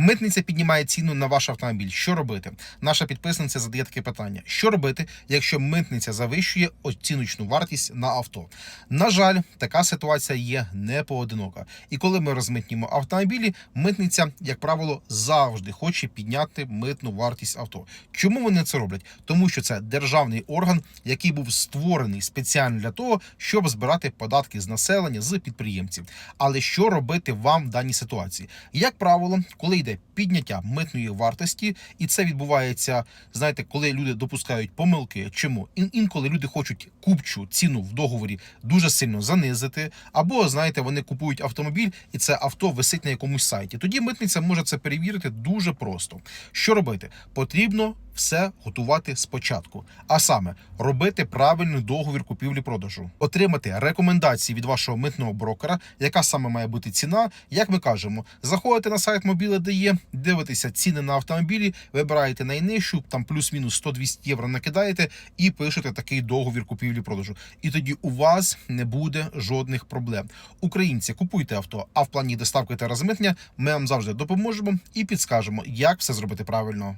Митниця піднімає ціну на ваш автомобіль. Що робити? Наша підписниця задає таке питання: що робити, якщо митниця завищує оціночну вартість на авто? На жаль, така ситуація є не поодинока. І коли ми розмитнюємо автомобілі, митниця, як правило, завжди хоче підняти митну вартість авто. Чому вони це роблять? Тому що це державний орган, який був створений спеціально для того, щоб збирати податки з населення з підприємців. Але що робити вам в даній ситуації? Як правило, коли йде підняття митної вартості, і це відбувається, знаєте, коли люди допускають помилки. Чому Ін- інколи люди хочуть купчу ціну в договорі дуже сильно занизити, або знаєте, вони купують автомобіль, і це авто висить на якомусь сайті. Тоді митниця може це перевірити дуже просто. Що робити? Потрібно все готувати спочатку, а саме робити правильний договір купівлі-продажу, отримати рекомендації від вашого митного брокера, яка саме має бути ціна. Як ми кажемо, заходите на сайт мобіле.де, дивитеся ціни на автомобілі, вибираєте найнижчу, там плюс-мінус 100-200 євро накидаєте і пишете такий договір купівлі-продажу. І тоді у вас не буде жодних проблем. Українці, купуйте авто, а в плані доставки та розмитнення ми вам завжди допоможемо і підскажемо, як все зробити правильно.